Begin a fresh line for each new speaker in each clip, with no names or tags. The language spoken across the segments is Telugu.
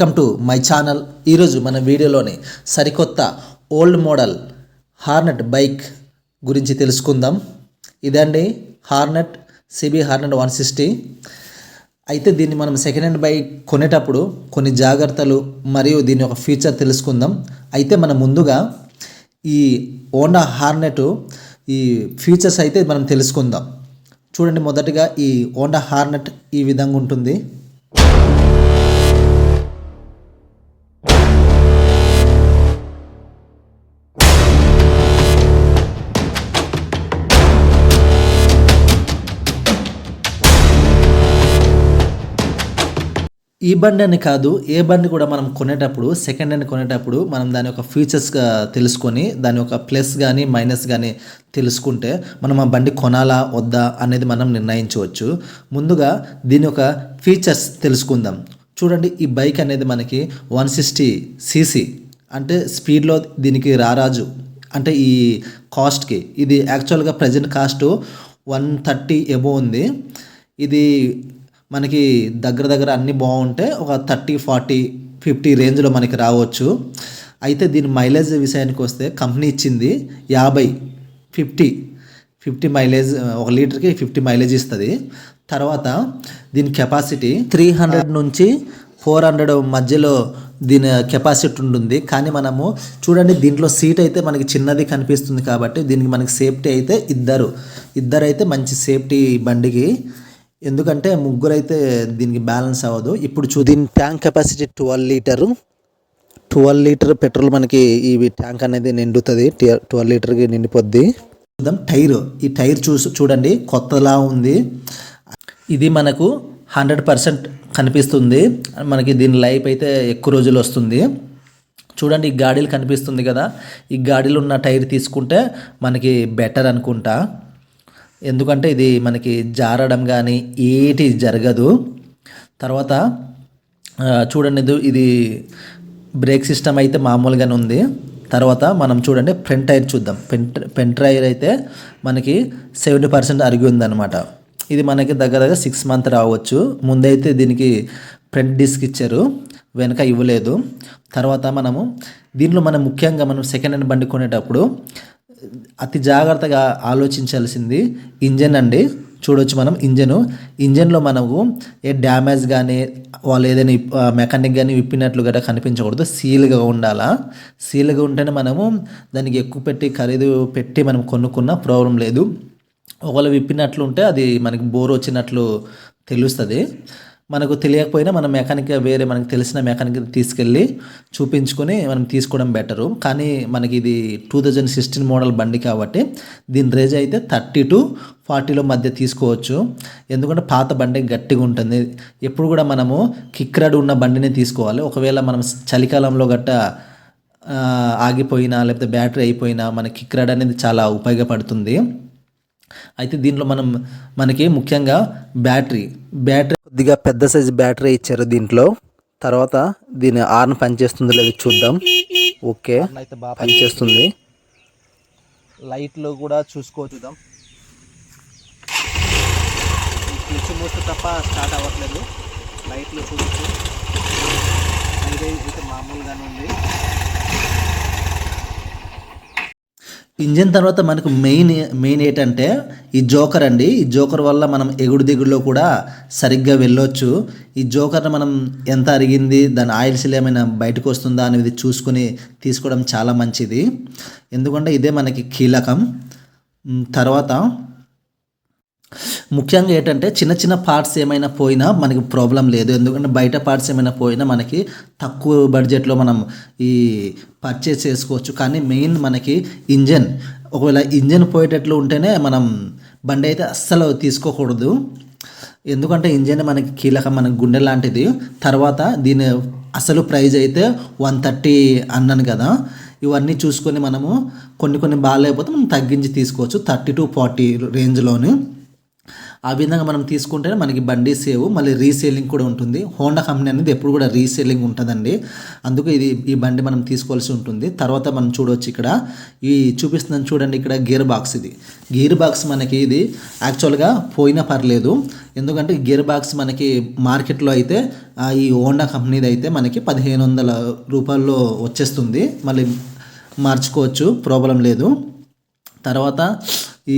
వెల్కమ్ టు మై ఛానల్ ఈరోజు మన వీడియోలోని సరికొత్త ఓల్డ్ మోడల్ హార్నెట్ బైక్ గురించి తెలుసుకుందాం. ఇదండి Hornet CB Hornet one sixty అయితే దీన్ని మనం సెకండ్ హ్యాండ్ బైక్ కొనేటప్పుడు కొన్ని జాగ్రత్తలు మరియు దీని యొక్క ఫీచర్ తెలుసుకుందాం. అయితే మనం ముందుగా ఈ ఓనా హార్నెట్ ఈ ఫీచర్స్ అయితే మనం తెలుసుకుందాం. చూడండి మొదటిగా ఈ ఓండా హార్నెట్ ఈ విధంగా ఉంటుంది. ఈ బండి అని కాదు ఏ బండి కూడా మనం కొనేటప్పుడు సెకండ్ హ్యాండ్ కొనేటప్పుడు మనం దాని యొక్క ఫీచర్స్గా తెలుసుకొని దాని యొక్క ప్లస్ కానీ మైనస్ కానీ తెలుసుకుంటే మనం ఆ బండి కొనాలా వద్దా అనేది మనం నిర్ణయించవచ్చు. ముందుగా దీని యొక్క ఫీచర్స్ తెలుసుకుందాం. చూడండి ఈ బైక్ అనేది మనకి వన్ సిక్స్టీ సీసీ అంటే స్పీడ్లో దీనికి రారాజు. అంటే ఈ కాస్ట్కి ఇది యాక్చువల్గా present cost one thirty above ఉంది. ఇది మనకి దగ్గర దగ్గర అన్నీ బాగుంటే ఒక థర్టీ ఫార్టీ ఫిఫ్టీ రేంజ్లో మనకి రావచ్చు. అయితే దీని మైలేజ్ విషయానికి వస్తే కంపెనీ ఇచ్చింది యాభై ఫిఫ్టీ ఫిఫ్టీ మైలేజ్ ఒక లీటర్కి ఫిఫ్టీ మైలేజ్ ఇస్తుంది. తర్వాత దీని కెపాసిటీ త్రీ హండ్రెడ్ నుంచి ఫోర్ హండ్రెడ్ మధ్యలో దీని కెపాసిటీ ఉంటుంది. కానీ మనము చూడండి దీంట్లో సీట్ అయితే మనకి చిన్నది కనిపిస్తుంది కాబట్టి దీనికి మనకి సేఫ్టీ అయితే ఇద్దరు. ఇద్దరు అయితే మంచి సేఫ్టీ బండికి ఎందుకంటే ముగ్గురు అయితే దీనికి బ్యాలెన్స్ అవ్వదు. ఇప్పుడు చూ దీని tank capacity twelve litre. Twelve litre petrol మనకి ఈ ట్యాంక్ అనేది నిండుతుంది. ట్వెల్వ్ లీటర్కి నిండిపోద్ది. చూద్దాం. టైర్. ఈ టైర్ చూసి చూడండి. కొత్తలా ఉంది. ఇది మనకు హండ్రెడ్ పర్సెంట్ కనిపిస్తుంది. మనకి దీని లైఫ్ అయితే ఎక్కువ రోజులు వస్తుంది. చూడండి ఈ గాడీలు కనిపిస్తుంది కదా. ఈ గాడీలు ఉన్న టైర్ తీసుకుంటే మనకి బెటర్ అనుకుంటా. ఎందుకంటే ఇది మనకి జారడం కానీ ఏటి జరగదు. తర్వాత చూడండి ఇది- బ్రేక్ సిస్టమ్ అయితే మామూలుగానే ఉంది. తర్వాత మనం చూడండి ఫ్రంట్ టైర్ చూద్దాం. ఫ్రంట్ ఫ్రంట్ టైర్ అయితే మనకి సెవెంటీ పర్సెంట్ అరిగి ఉందన్నమాట. ఇది మనకి దగ్గర దగ్గర సిక్స్ మంత్ రావచ్చు. ముందైతే దీనికి ఫ్రంట్ డిస్క్ ఇచ్చారు. వెనక ఇవ్వలేదు. తర్వాత మనము దీనిలో మనం ముఖ్యంగా మనం సెకండ్ హ్యాండ్ బండి కొనేటప్పుడు అతి జాగ్రత్తగా ఆలోచించాల్సింది ఇంజన్ అండి. చూడొచ్చు మనం ఇంజను. ఇంజన్లో మనము ఏ డ్యామేజ్ కానీ వాళ్ళు ఏదైనా మెకానిక్ కానీ విప్పినట్లు గట్రా కనిపించకూడదు. సీల్గా ఉండాలా? సీల్గా ఉంటేనే మనము దానికి ఎక్కువ పెట్టి ఖరీదు పెట్టి మనం కొనుక్కున్న ప్రాబ్లం లేదు. ఒకవేళ విప్పినట్లు ఉంటే అది మనకి బోర్ వచ్చినట్లు తెలుస్తుంది. మనకు తెలియకపోయినా మనం మెకానిక్ వేరే మనకు తెలిసిన మెకానిక్ తీసుకెళ్ళి చూపించుకొని మనం తీసుకోవడం బెటరు. కానీ మనకి ఇది టూ థౌజండ్ సిక్స్టీన్ మోడల్ బండి కాబట్టి దీని రేజ్ అయితే థర్టీ టు ఫార్టీలో మధ్య తీసుకోవచ్చు. ఎందుకంటే పాత బండి గట్టిగా ఉంటుంది. ఎప్పుడు కూడా మనము కిక్రాడ్ ఉన్న బండిని తీసుకోవాలి. ఒకవేళ మనం చలికాలంలో గట్ట ఆగిపోయినా లేకపోతే బ్యాటరీ అయిపోయినా మన కిక్రాడ్ అనేది చాలా ఉపయోగపడుతుంది. అయితే దీంట్లో మనం మనకి ముఖ్యంగా బ్యాటరీ బ్యాటరీ కొద్దిగా పెద్ద సైజు బ్యాటరీ ఇచ్చారు దీంట్లో. తర్వాత దీని ఆర్న్ పనిచేస్తుంది లేదు చూద్దాం. ఓకే అయితే బాగా పనిచేస్తుంది. లైట్లు కూడా చూసుకోవచ్చు. స్విచ్ మూస్తే తప్ప స్టార్ట్ అవ్వట్లేదు. లైట్లు చూడొచ్చు అయితే మామూలుగానే ఉంది. ఇంజిన్ తర్వాత మనకు మెయిన్ మెయిన్ ఏంటంటే ఈ జోకర్ అండి. ఈ జోకర్ వల్ల మనం ఎగుడు దిగుడులో కూడా సరిగ్గా వెళ్ళొచ్చు. ఈ జోకర్ని మనం ఎంత అరిగింది దాని ఆయిల్ సీల్ ఏమైనా బయటకు వస్తుందా అనేది చూసుకొని తీసుకోవడం చాలా మంచిది. ఎందుకంటే ఇదే మనకి కీలకం. తర్వాత ముఖ్యంగా ఏంటంటే చిన్న చిన్న పార్ట్స్ ఏమైనా పోయినా మనకి ప్రాబ్లం లేదు. ఎందుకంటే బయట పార్ట్స్ ఏమైనా పోయినా మనకి తక్కువ బడ్జెట్లో మనం ఈ పర్చేస్ చేసుకోవచ్చు. కానీ మెయిన్ మనకి ఇంజన్ ఒకవేళ ఇంజన్ పోయేటట్లు ఉంటేనే మనం బండి అయితే అస్సలు తీసుకోకూడదు. ఎందుకంటే ఇంజన్ మనకి కీలకం మనకి గుండె లాంటిది. తర్వాత దీని అసలు ప్రైజ్ అయితే వన్ థర్టీ అన్నాను కదా. ఇవన్నీ చూసుకొని మనము కొన్ని కొన్ని బాగాలేకపోతే మనం తగ్గించి తీసుకోవచ్చు. థర్టీ టు ఫార్టీ రేంజ్లోని ఆ విధంగా మనం తీసుకుంటే మనకి బండి సేవ్ మళ్ళీ రీసేలింగ్ కూడా ఉంటుంది. హోండా కంపెనీ అనేది ఎప్పుడు కూడా రీసేలింగ్ ఉంటుందండి. అందుకు ఇది ఈ బండి మనం తీసుకోవాల్సి ఉంటుంది. తర్వాత మనం చూడవచ్చు ఇక్కడ. ఈ చూపిస్తున్నాను చూడండి ఇక్కడ గేర్ బాక్స్ ఇది. గేర్ బాక్స్ మనకి ఇది యాక్చువల్గా పోయినా పర్లేదు. ఎందుకంటే గేర్ బాక్స్ మనకి మార్కెట్లో అయితే ఆ, ఈ హోండా కంపెనీది అయితే మనకి పదిహేను వందల రూపాయల్లో వచ్చేస్తుంది. మళ్ళీ మార్చుకోవచ్చు ప్రాబ్లం లేదు. తర్వాత ఈ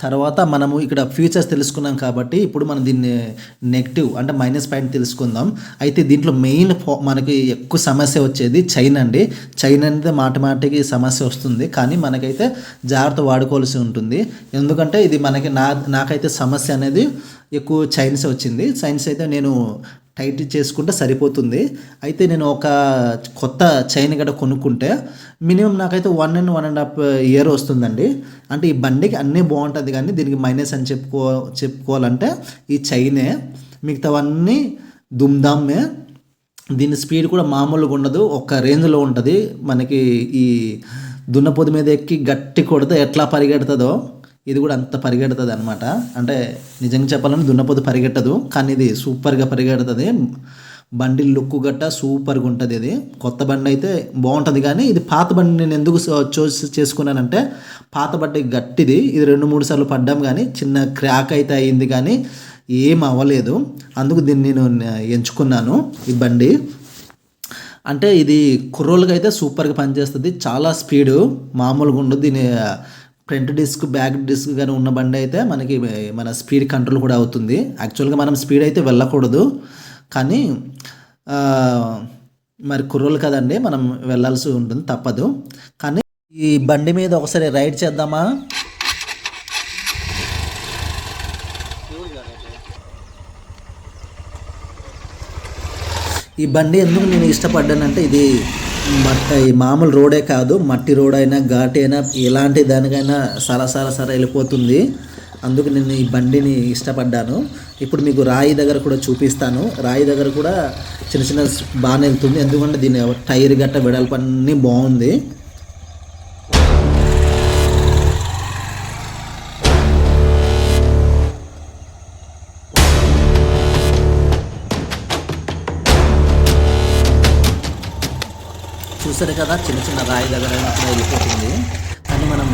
తర్వాత మనము ఇక్కడ ఫ్యూచర్స్ తెలుసుకున్నాం కాబట్టి ఇప్పుడు మనం దీన్ని నెగిటివ్ అంటే మైనస్ పాయింట్ తెలుసుకుందాం. అయితే దీంట్లో మెయిన్ ఫో- మనకి ఎక్కువ సమస్య వచ్చేది చైన్ అండి. చైన్ అనేది మాట మాటికి సమస్య వస్తుంది. కానీ మనకైతే జాగ్రత్త వాడుకోవాల్సి ఉంటుంది. ఎందుకంటే ఇది మనకి నా నాకైతే సమస్య అనేది ఎక్కువ చైన్స్ వచ్చింది. చైన్స్ అయితే నేను టైట్ చేసుకుంటే సరిపోతుంది. అయితే నేను ఒక కొత్త చైన్ గడ కొనుక్కుంటే మినిమం నాకైతే one and one and half year వస్తుందండి. అంటే ఈ బండికి అన్నీ బాగుంటుంది కానీ దీనికి మైనస్ అని చెప్పుకో చెప్పుకోవాలంటే ఈ చైనే మిగతావన్నీ దుమ్దామ్మే దీని స్పీడ్ కూడా మామూలుగా ఉండదు ఒక రేంజ్లో ఉంటుంది. మనకి ఈ దున్నపోతు మీద ఎక్కి గట్టి కొడితే ఎట్లా పరిగెడుతుందో. ఇది కూడా అంత పరిగెడుతుంది అనమాట అంటే నిజంగా చెప్పాలంటే దున్నపోతు పరిగెట్టదు కానీ ఇది సూపర్గా పరిగెడుతుంది. బండి లుక్ గట్ట సూపర్గా ఉంటుంది ఇది. కొత్త బండి అయితే బాగుంటుంది కానీ ఇది పాత బండి నేను ఎందుకు చూస్ చేసుకున్నానంటే పాత బండి గట్టిది. ఇది రెండు మూడు సార్లు పడ్డాం కానీ చిన్న క్రాక్ అయితే అయింది కానీ ఏం అవ్వలేదు. అందుకు దీన్ని నేను ఎంచుకున్నాను ఈ బండి. అంటే ఇది కుర్రోళ్ళకి అయితే సూపర్గా పనిచేస్తుంది. చాలా స్పీడు మామూలుగా ఉండదు. దీని ఫ్రంట్ డిస్క్ బ్యాక్ డిస్క్ కానీ ఉన్న బండి అయితే మనకి మన స్పీడ్ కంట్రోల్ కూడా అవుతుంది. యాక్చువల్గా మనం స్పీడ్ అయితే వెళ్ళకూడదు. కానీ మరి కుర్రోలు కదండి మనం వెళ్ళాల్సి ఉంటుంది తప్పదు. కానీ ఈ బండి మీద ఒకసారి రైడ్ చేద్దామా? ఈ బండి ఎందుకు నేను ఇష్టపడ్డానంటే ఇది మట్ ఈ మామూలు రోడే కాదు మట్టి రోడ్ అయినా ఘాటి అయినా ఎలాంటి దానికైనా సరసర సర వెళ్ళిపోతుంది. అందుకు నేను ఈ బండిని ఇష్టపడ్డాను. ఇప్పుడు మీకు రాయి దగ్గర కూడా చూపిస్తాను. రాయి దగ్గర కూడా చిన్న చిన్న బాగానే వెళ్తుంది ఎందుకంటే దీని టైర్ గట్ట వెడల్పు అన్నీ బాగుంది. చూసారు కదా చిన్న చిన్న రాయి దగ్గర అక్కడ వెళ్ళిపోతుంది. కానీ మనం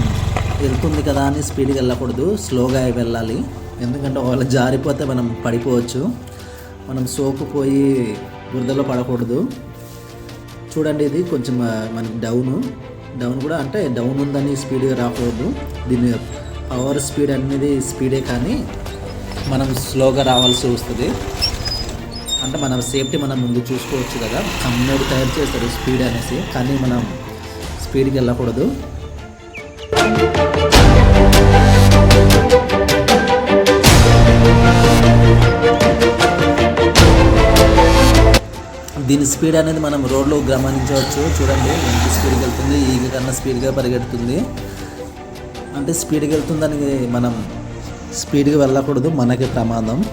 వెళ్తుంది కదా అని స్పీడ్గా వెళ్ళకూడదు స్లోగా వెళ్ళాలి. ఎందుకంటే ఒకవేళ జారిపోతే మనం పడిపోవచ్చు. మనం సోకుపోయి బురదలో పడకూడదు. చూడండి ఇది కొంచెం మనకి డౌను డౌన్ కూడా అంటే డౌన్ ఉందని స్పీడ్గా రాకూడదు. దీని పవర్ స్పీడ్ అనేది స్పీడే కానీ మనం స్లోగా రావాల్సి వస్తుంది. అంటే మన సేఫ్టీ మనం ముందు చూసుకోవచ్చు కదా. కంపెనీ తయారు చేస్తారు స్పీడ్ అనేసి కానీ మనం స్పీడ్కి వెళ్ళకూడదు. దీని స్పీడ్ అనేది మనం రోడ్లో గమనించవచ్చు. చూడండి ఎంత స్పీడ్కి వెళ్తుంది. ఈగ కన్నా స్పీడ్గా పరిగెడుతుంది. అంటే స్పీడ్కి వెళ్తుందని మనం స్పీడ్గా వెళ్ళకూడదు. మనకి ప్రమాదం.